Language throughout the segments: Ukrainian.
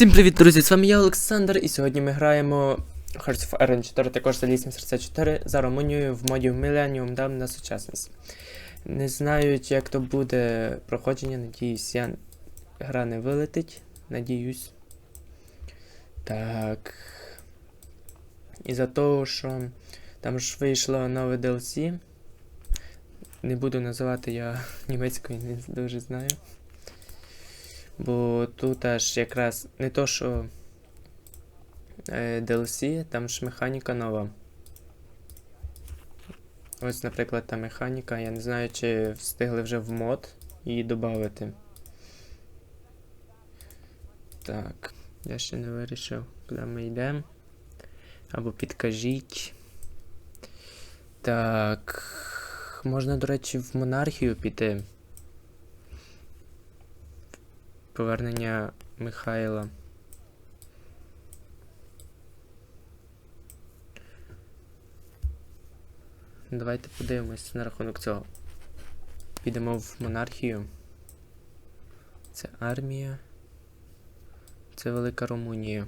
Всім привіт, друзі! З вами я Олександр, і сьогодні ми граємо Hearts of Iron 4, також Залізне серце 4 за Румунією в моді Millennium Dam на сучасність. Не знаю, як то буде проходження, надіюсь, я гра не вилетить. Надіюсь. Так. І за того, що там ж вийшло нове DLC. Не буду називати я німецькою, не дуже знаю. Бо тут аж якраз не то, що е, DLC, там ж механіка нова. Ось, наприклад, та механіка. Я не знаю, чи встигли вже в мод її додати. Так, я ще не вирішив, куди ми йдемо. Або підкажіть. Так. Можна, до речі, в монархію піти. Повернення Михайла. Давайте подивимось на рахунок цього. Підемо в монархію. Це армія. Це Велика Румунія.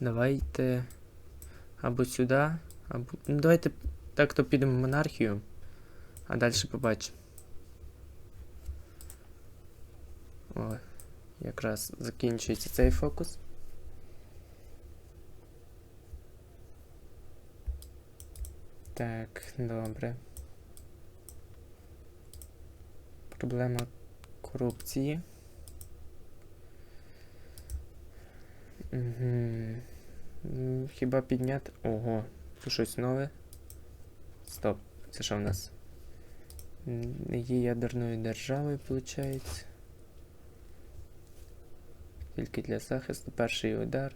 Давайте або сюди, або. Ну, давайте так то підемо в монархію, а далі побачимо. О, якраз закінчується цей фокус. Так, добре. Проблема корупції. Угу. Хіба підняти. Ого, тут щось нове. Стоп, це що в нас? Є ядерною державою, виходить. Тільки для захисту. Перший удар.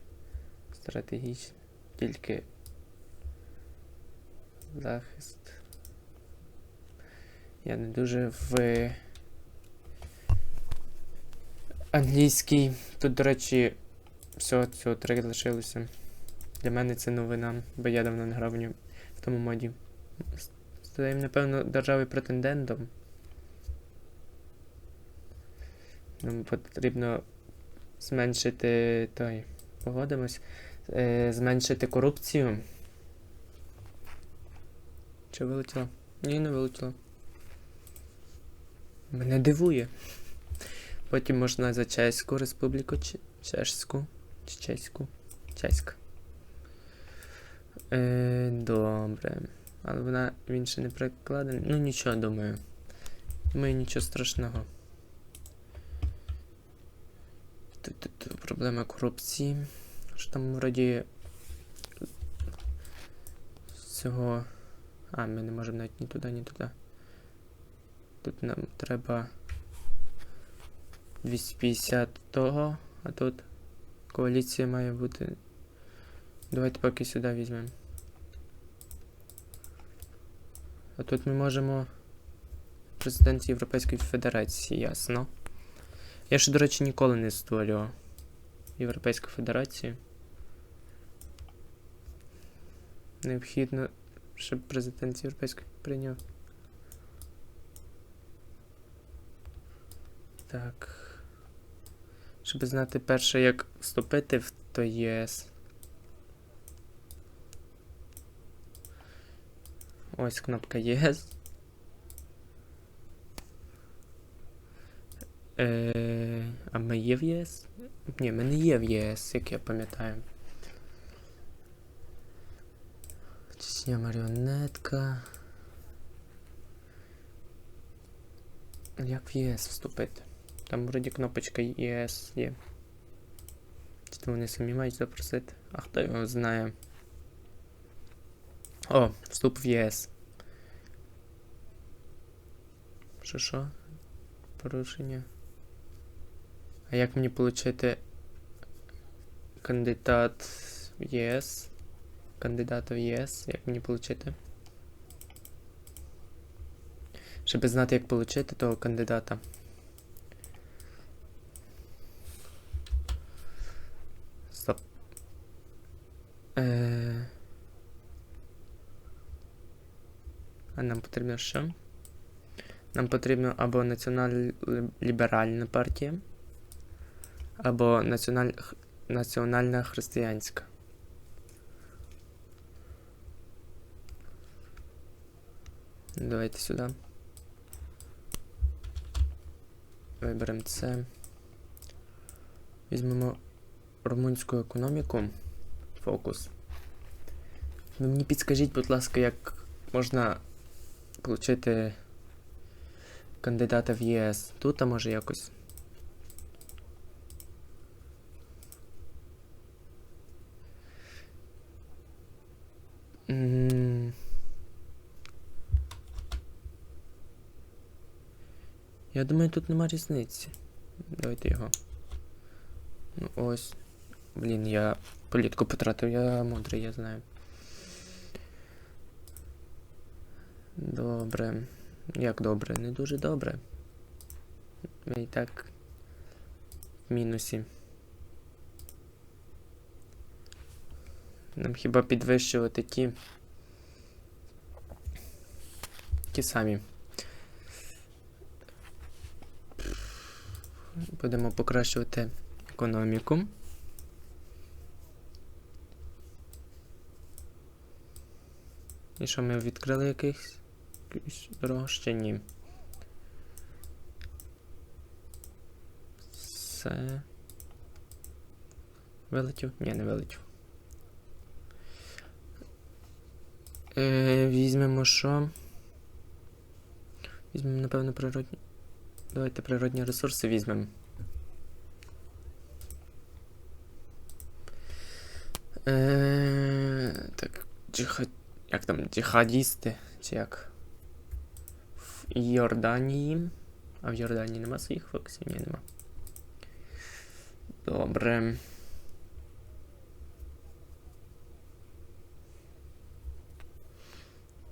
Стратегічний. Тільки захист. Я не дуже в англійській. Тут, до речі, всього цього три лишилося. Для мене це новина, бо я давно не грав в ньому в тому моді. Стаємо, напевно, держави претендентом. Нам потрібно зменшити той. Погодимось. Е, зменшити корупцію. Чи вилетіло? Ні, не вилетіло. Мене дивує. Потім можна за Чеську республіку Чешську. Чеську. Чеська. Е, добре. Але вона він ще не прикладений. Ну нічого, думаю. Думаю, нічого страшного. Тут, проблема корупції. Що там вроді цього. А, ми не можемо навіть ні туди, ні туди. Тут нам треба 250 того, а тут коаліція має бути. Давайте поки сюди візьмемо. А тут ми можемо президент Європейської Федерації, ясно. Я ще, до речі, ніколи не створював Європейську Федерацію. Необхідно, щоб президент Європейської прийняв. Так. Щоб знати перше, як вступити в той ЄС. Ось кнопка ЄС. Е, а ми є в ЄС? Ні, ми не є в ЄС, як я пам'ятаю. Чечня маріонетка. Як в ЄС вступити? Там вроді кнопочка ЄС є. Чи то вони самі мають запросити? А хто його знає? О, вступ в ЄС. Що що? Порушення. А як мені отримати кандидат в ЄС? Кандидата в ЄС? Як мені отримати? Щоб знати, як отримати того кандидата. Стоп. Е... А нам потрібно що? Нам потрібно або націонал-ліберальна партія, або національ... національна християнська. Давайте сюди. Виберемо це. Візьмемо румунську економіку. Фокус. Ви мені підскажіть, будь ласка, як можна отримати кандидата в ЄС. Тут, а може якось. Я думаю, тут нема різниці. Давайте його. Ну ось. Блін, я політку потратив, я мудрий, я знаю. Добре. Як добре? Не дуже добре. Ми і так в мінусі. Нам хіба підвищувати ті. Ті самі. Будемо покращувати економіку. І що ми відкрили якихось дорогу? Ще ні. Все. Вилетів? Ні, не вилетів. Е, візьмемо що? Візьмемо, напевно, природні. Давайте природні ресурси візьмемо. Е, так, джихад... як там, джихадісти, чи як? Йорданії. А в Йорданії нема своїх фокусів? Ні, нема. Добре.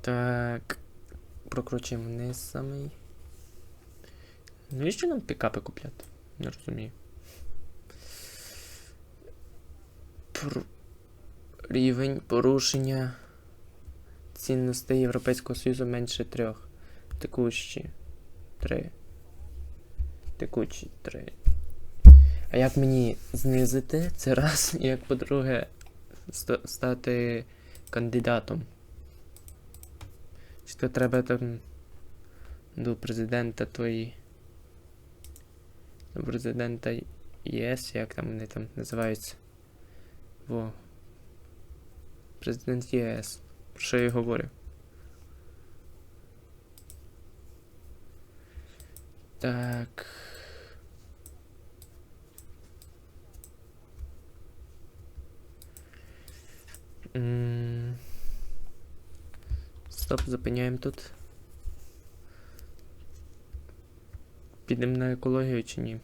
Так. Прокручуємо вниз самий. Навіщо нам пікапи купляти? Не розумію. Пр... Рівень порушення цінностей Європейського Союзу менше трьох. Текущі. Три. Текучі три. А як мені знизити це раз, і як по-друге, ста- стати кандидатом? Чи то треба там до президента твої. До президента ЄС, як там вони там називаються? Во. Президент ЄС. Про що я говорю? Так. Стоп, зупиняємо тут. Підемо на екологію чи ні?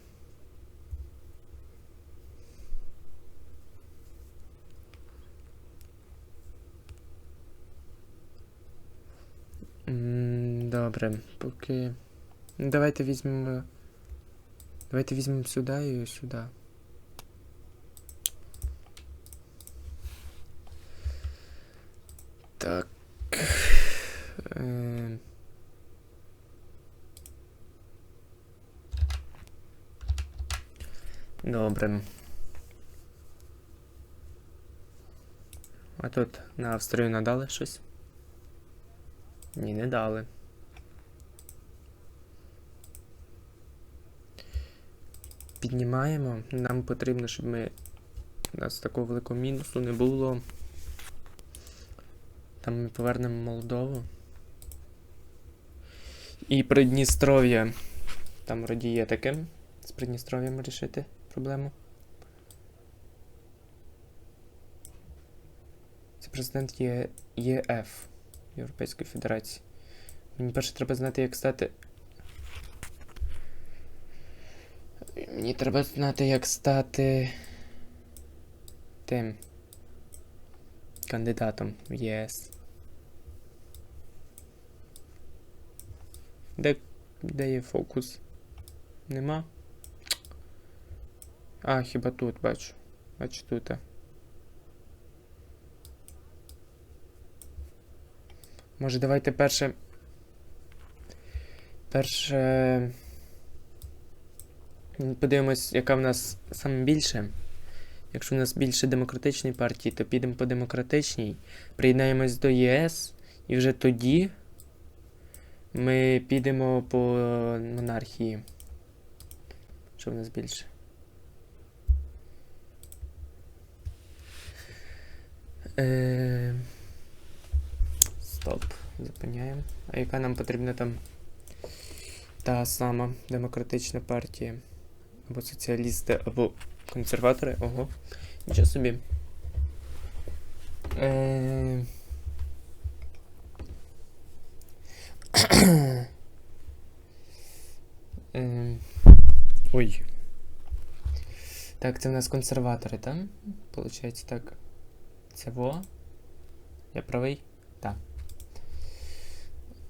Добре, поки. Ну, Давайте візьмемо. Давайте візьмемо сюди і сюди. Так. Е, Добре. А тут на Австрію надали щось? Ні, не дали. Піднімаємо. Нам потрібно, щоб ми. У нас такого великого мінусу не було. Там ми повернемо Молдову. І Придністров'я. Там вроді є таке. З Придністров'ям рішити проблему. Це президент є ЄФ Європейської Федерації. Мені перше треба знати, як стати. Мені треба знати, як стати тим кандидатом в ЄС. Де, де є фокус? Нема? А, хіба тут бачу. Бачу тут. Може, давайте перше. Перше. Подивимось, яка в нас саме більше. Якщо в нас більше демократичної партії, то підемо по демократичній. Приєднаємось до ЄС, і вже тоді ми підемо по монархії. Що в нас більше? Е... Стоп. Зупиняємо. А яка нам потрібна там та сама демократична партія? Або соціалісти, або консерватори? Ого. Нічого собі. Е... Е... Ой. Так, це в нас консерватори, так? Получається так. Це во. Я правий? Так.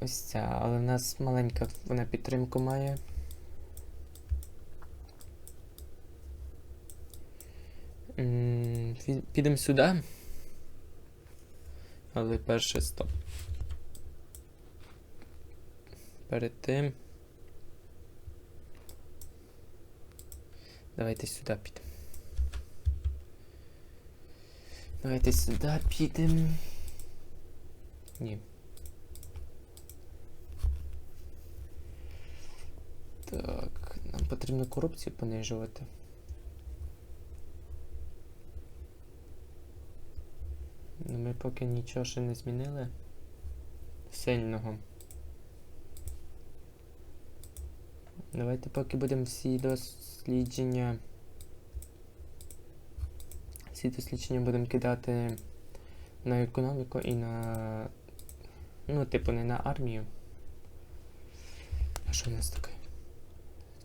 Ось ця, але в нас маленька вона підтримку має. Підемо сюди. Але перше стоп. Перед тим. Давайте сюди підемо. Давайте сюди підемо. Ні. Так, нам потрібно корупцію понижувати. Ми поки нічого ще не змінили. Сильного. Давайте поки будемо всі дослідження. Всі дослідження будемо кидати на економіку і на. Ну, типу, не на армію. А що в нас таке?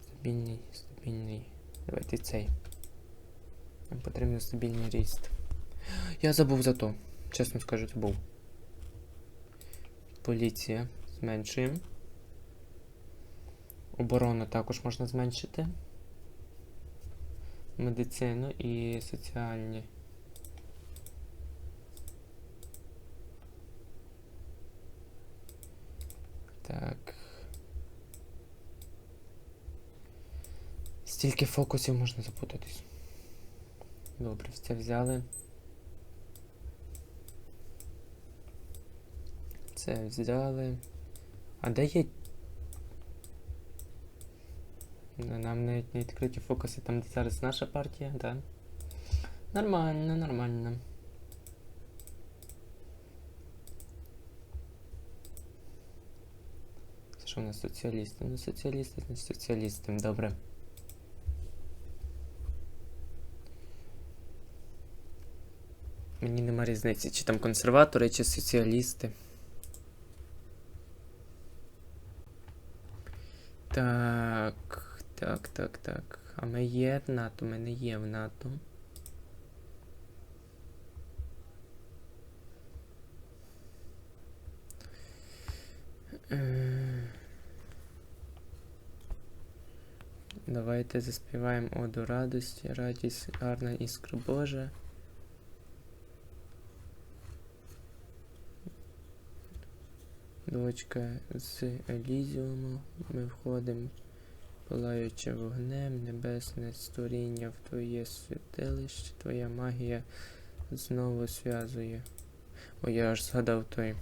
Стабільний, стабільний. Давайте цей. Нам потрібен стабільний ріст. Я забув за то. Чесно скажу, забув. Поліція. Зменшуємо. Оборону також можна зменшити. Медицину і соціальні. Так. Стільки фокусів можна запутатись. Добре, це взяли. Це взяли. А де є. Ну, Нам навіть не відкриті фокуси там, де зараз наша партія, так? Нормально, нормально. Це що у нас соціалісти? Ну соціалісти, значить соціалісти, добре. Мені нема різниці, чи там консерватори, чи соціалісти. Так, так, так, так. А ми є в НАТО, ми не є в НАТО. Е, Давайте заспіваємо оду радості, радість, гарна іскра Божа. Дочка з Елізіуму, ми входимо, палаючи вогнем, небесне створіння в твоє святилище, твоя магія знову зв'язує. О, я аж згадав той,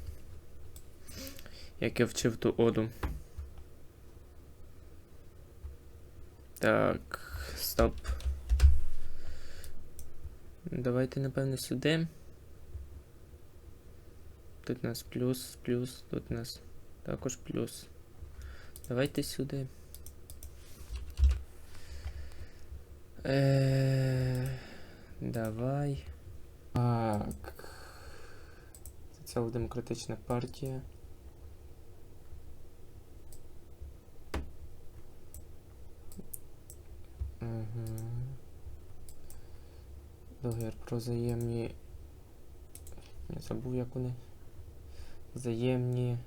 як я вчив ту оду. Так, стоп. Давайте, напевно, сюди. Тут у нас плюс, плюс, тут у нас також плюс. Давайте сюди. Е, давай. Так. Соціал-демократична партія. Угу. Договір про взаємні. Я забув, як вони. Взаємні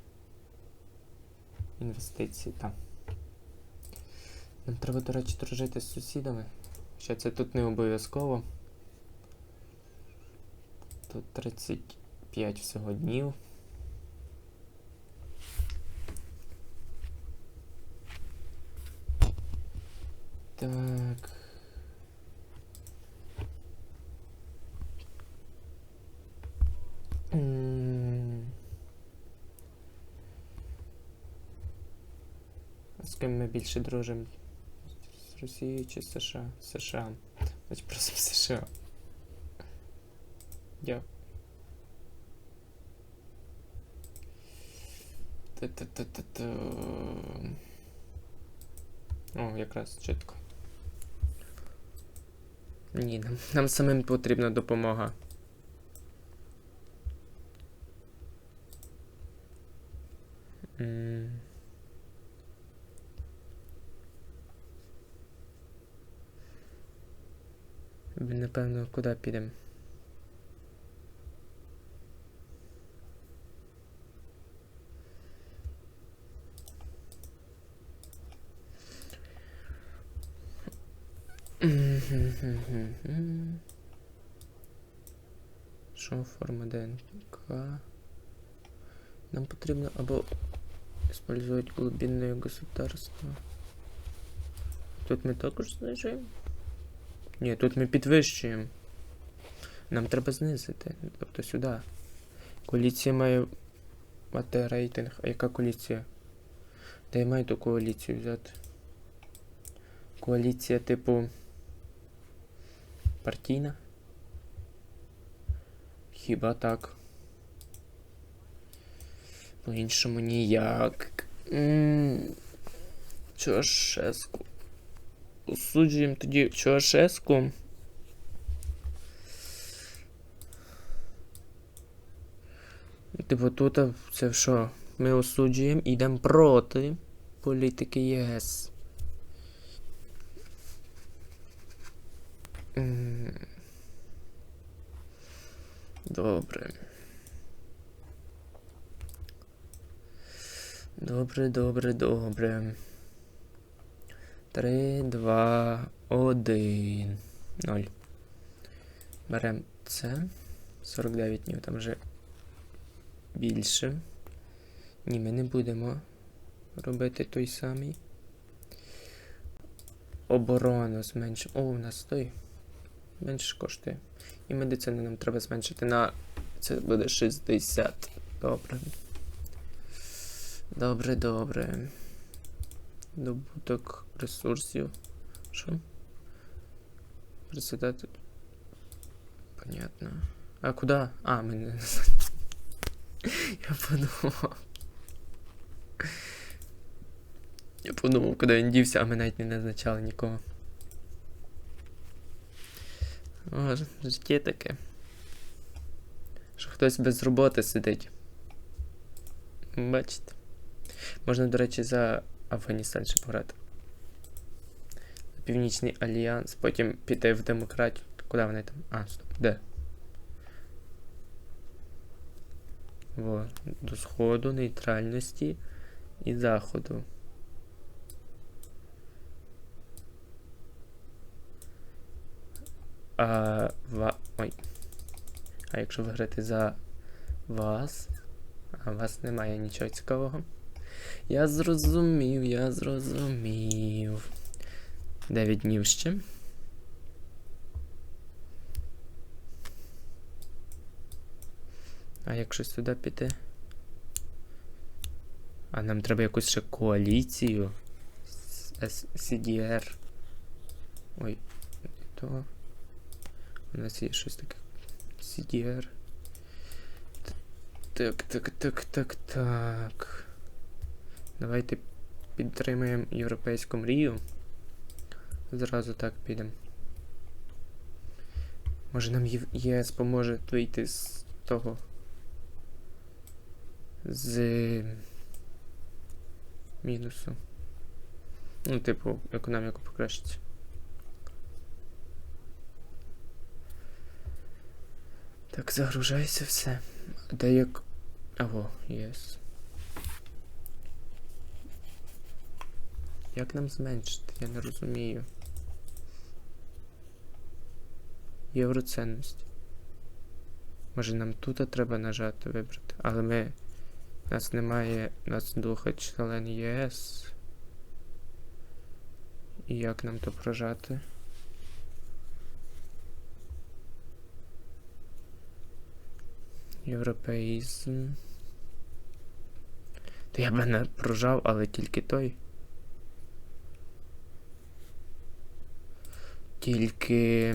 інвестиції. Там. Нам треба, до речі, дружити з сусідами. Ще це тут не обов'язково. Тут 35 всього днів. Так. М. А З ким ми більше дружимо? З Росією чи США? США. Значить просто США. Дякую. О, якраз чітко. Ні, нам, нам самим потрібна допомога. М. Напевно, куди підемо? Що форма ДНК? Нам потрібно або использовать глубинное государство. Тут ми також знижуємо? Ні, тут ми підвищуємо. Нам треба знизити. Тобто сюди. Коаліція має мати рейтинг. А яка коаліція? Та я маю ту коаліцію взяти. Коаліція, типу. Партійна? Хіба так? По-іншому ніяк. М, Чошеску. Осуджуємо тоді Чошеску. Типу тут це що? Ми осуджуємо і йдемо проти політики ЄС. Добре. Добре, добре, добре. Три, два, один. Ноль. Берем це. 49 днів, там вже більше. Ні, ми не будемо робити той самий. Оборону зменшимо. О, у нас той. Менше коштує. І медицину нам треба зменшити на. Це буде 60. Добре. Добре, добре. Добуток ресурсів. Що? Председатель. Понятно. А куда? А, ми не. Я подумав. Я подумав, куди він дівся, а ми навіть не назначали нікого. О, життя таке. Що хтось без роботи сидить. Бачите? Можна, до речі, за Афганістан ще пограти. Північний Альянс, потім піти в демократію. Куди вони там? А, стоп, де? Во, до сходу, нейтральності і заходу. А, ва... Ой. А якщо виграти за вас, а у вас немає нічого цікавого. Я зрозумів, я зрозумів. 9 днів ще. А якщо сюди піти? А нам треба якусь ще коаліцію. С- CDR. Ой, то. У нас є щось таке. CDR. Так, так, так, так, так. Давайте підтримаємо європейську мрію. Зразу так підемо. Може нам ЄС поможе вийти з того. З мінусу. Ну, типу, економіку покращить. Так, загружайся все. Де як. Аво, єс. Як нам зменшити? Я не розумію. Євроцінності. Може нам тут треба нажати вибрати, але ми. Нас немає. Нас духа член ЄС. І як нам то прожати? Європеїзм. То я б мене прожав, але тільки той. Тільки.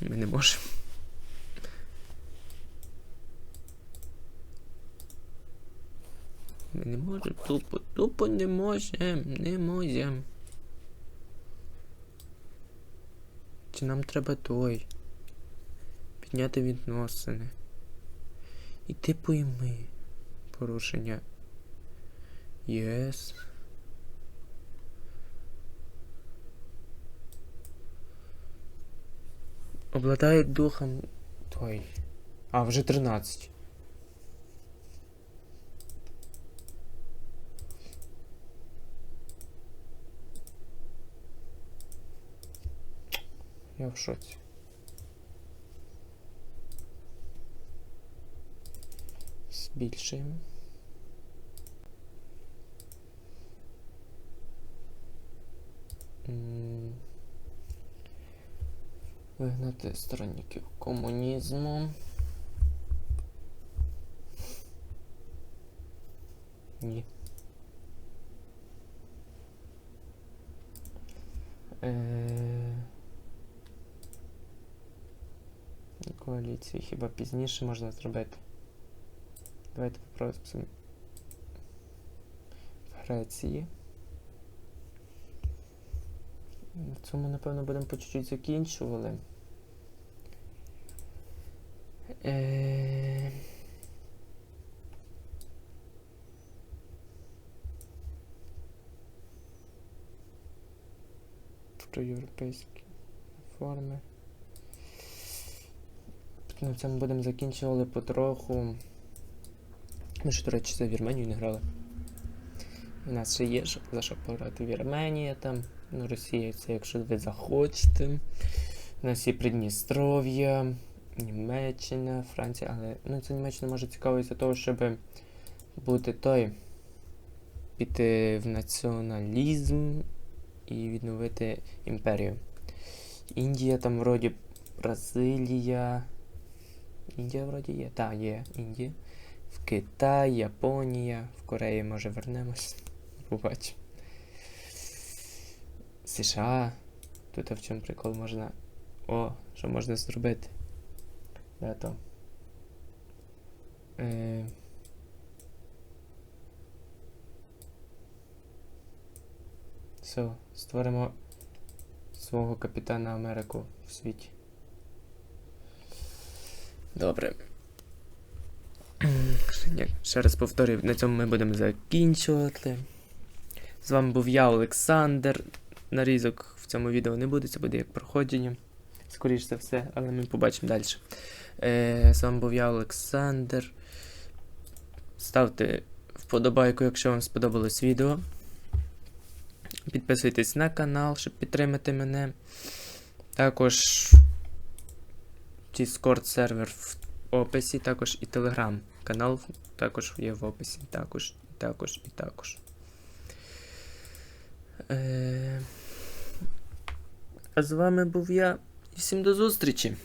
Ми не можемо. Ми не можемо, тупо, тупо не можемо, не можемо. Чи нам треба той? Підняти відносини. І типу і ми. Порушення. ЄС. Обладає духом той. А, вже 13. Я в шоці. Збільшуємо. М, Вигнати сторонників комунізму. Ні. Е... Коаліції хіба пізніше можна зробити. Давайте попросимо в Греції. В цьому, напевно, будемо по чуть-чуть закінчували. Е... Проєвропейські форми. На цьому будемо закінчували потроху. Ми ж, до речі, за Вірменію не грали. У нас ще є за що пограти Вірменія там. Ну, Росія це якщо ви захочете. У нас є Придністров'я, Німеччина, Франція, але ну, це Німеччина може цікаво із-за того, щоб бути той. Піти в націоналізм і відновити імперію. Індія там вроді Бразилія. Індія вроді є. Так, є Індія. В Китай, Японія, в Кореї може вернемось. Побачимо. США. Тут в чому прикол можна. О, що можна зробити? Де то? Е... Все, створимо свого капітана Америку в світі. Добре. Ще раз повторюю, на цьому ми будемо закінчувати. З вами був я, Олександр. Нарізок в цьому відео не буде, це буде як проходження. Скоріше за все, але ми побачимо далі. Е, з вами був я, Олександр. Ставте вподобайку, якщо вам сподобалось відео. Підписуйтесь на канал, щоб підтримати мене. Також Discord сервер в описі, також і Telegram канал також є в описі. Також, також і також. Е... А з вами був я. І всім до зустрічі!